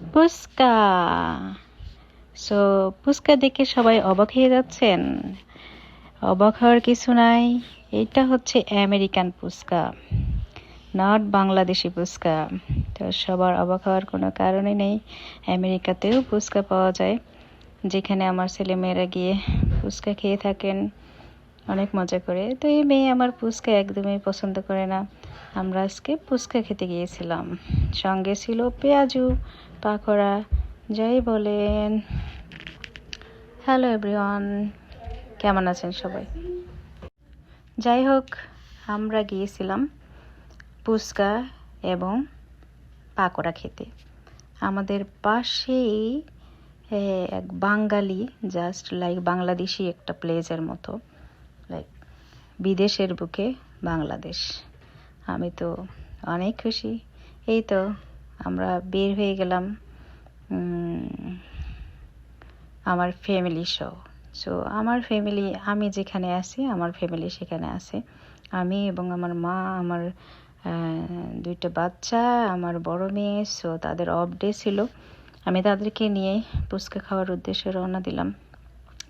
Fuchka so fuchka দেখে সবাই অবাক হয়ে যাচ্ছেন। অবাক হওয়ার কিছু নাই। এটা হচ্ছে আমেরিকান ফুচকা নট বাংলাদেশি ফুচকা তো সবার অবাক হওয়ার কোনো কারণই নেই, আমেরিকাতেও ফুচকা পাওয়া যায়। যেখানে আমার ছেলেমেয়েরা গিয়ে ফুচকা খেয়ে থাকেন। অনেক মজা করে। তো এই মেয়ে আমার ফুচকা একদমই পছন্দ করে না। আমরা আজকে ফুচকা খেতে গিয়েছিলাম। সঙ্গে ছিল পেঁয়াজু, পাকোড়া, যাই বলেন। হ্যালো এভরিওয়ান কেমন আছেন সবাই? যাই হোক, আমরা গিয়েছিলাম ফুচকা এবং পাকোড়া খেতে। আমাদের পাশেই এক বাঙালি জাস্ট লাইক বাংলাদেশি একটা প্লেসের মতো। লাইক বিদেশের বুকে বাংলাদেশ। আমি তো অনেক খুশি। এই তো আমরা বের হয়ে গেলাম আমার ফ্যামিলি সহ সো আমার ফ্যামিলি আমি যেখানে আছি, আমার ফ্যামিলি সেখানে আছে। আমি এবং আমার মা, আমার দুইটা বাচ্চা, আমার বড় মেয়ে। সো তাদের অফ ডে ছিল। আমি তাদেরকে নিয়ে ফুচকা খাওয়ার উদ্দেশ্যে রওনা দিলাম।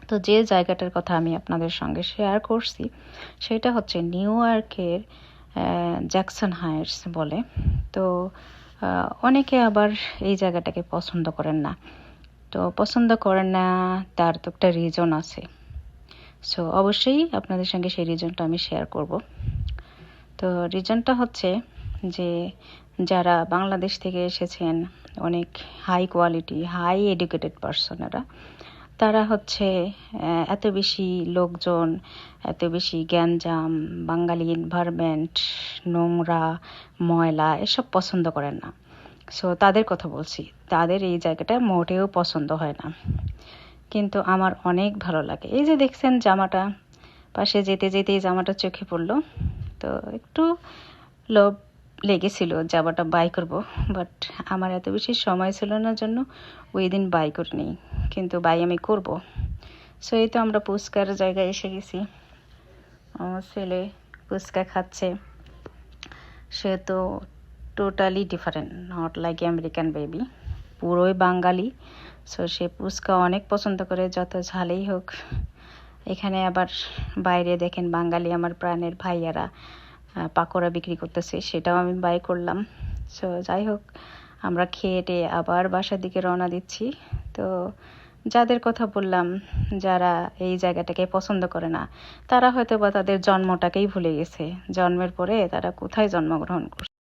তো যে জায়গাটার কথা আমি আপনাদের সঙ্গে শেয়ার করছি, সেটা হচ্ছে নিউ ইয়র্কের জ্যাকসন হাইটস বলে। তো অনেকে আবার এই জায়গাটাকে পছন্দ করেন না। তো পছন্দ করেন না, তার তো একটা রিজন আছে। সো অবশ্যই আপনাদের সঙ্গে সেই রিজনটা আমি শেয়ার করব। তো রিজনটা হচ্ছে যে, যারা বাংলাদেশ থেকে এসেছেন, অনেক হাই কোয়ালিটি হাই এডুকেটেড পার্সনেরা তারা হচ্ছে এত বেশি লোকজন, এত বেশি গ্যাঞ্জাম, বাঙালি এনভায়রনমেন্ট নোংরা, ময়লা, এসব পছন্দ করেন না। সো তাদের কথা বলছি। তাদের এই জায়গাটা মোটেও পছন্দ হয় না। কিন্তু আমার অনেক ভালো লাগে। এই যে দেখছেন জামাটা, পাশে যেতে যেতে এই জামাটা চোখে পড়ল। তো একটু লোভ লেগেছিল জামাটা বাই করব। বাট আমার এত বেশি সময় ছিল না জন্য ওই দিন বাই করিনি। কিন্তু বাই আমি করব। সো এই তো আমরা পুচকার জায়গায় এসে গেছি। আমার ছেলে ফুচকা খাচ্ছে। সে তো totally different not like American baby পুরোই বাঙালি। সো সে ফুচকা অনেক পছন্দ করে, যত ঝালেই হোক। এখানে আবার বাইরে দেখেন বাঙালি আমার প্রাণের ভাইয়ারা। পাকোড়া বিক্রি করতেছে, সেটাও আমি বাই করলাম। সো যাই হোক, আমরা খেয়ে টেয়ে আবার বাসার দিকে রওনা দিচ্ছি। তো, যাদের কথা বললাম, যারা এই জায়গাটাকে পছন্দ করে না, তারা হয়তো বা তাদের জন্মটাকেই ভুলে গেছে। জন্মের পরে তারা কোথায় জন্মগ্রহণ করছে?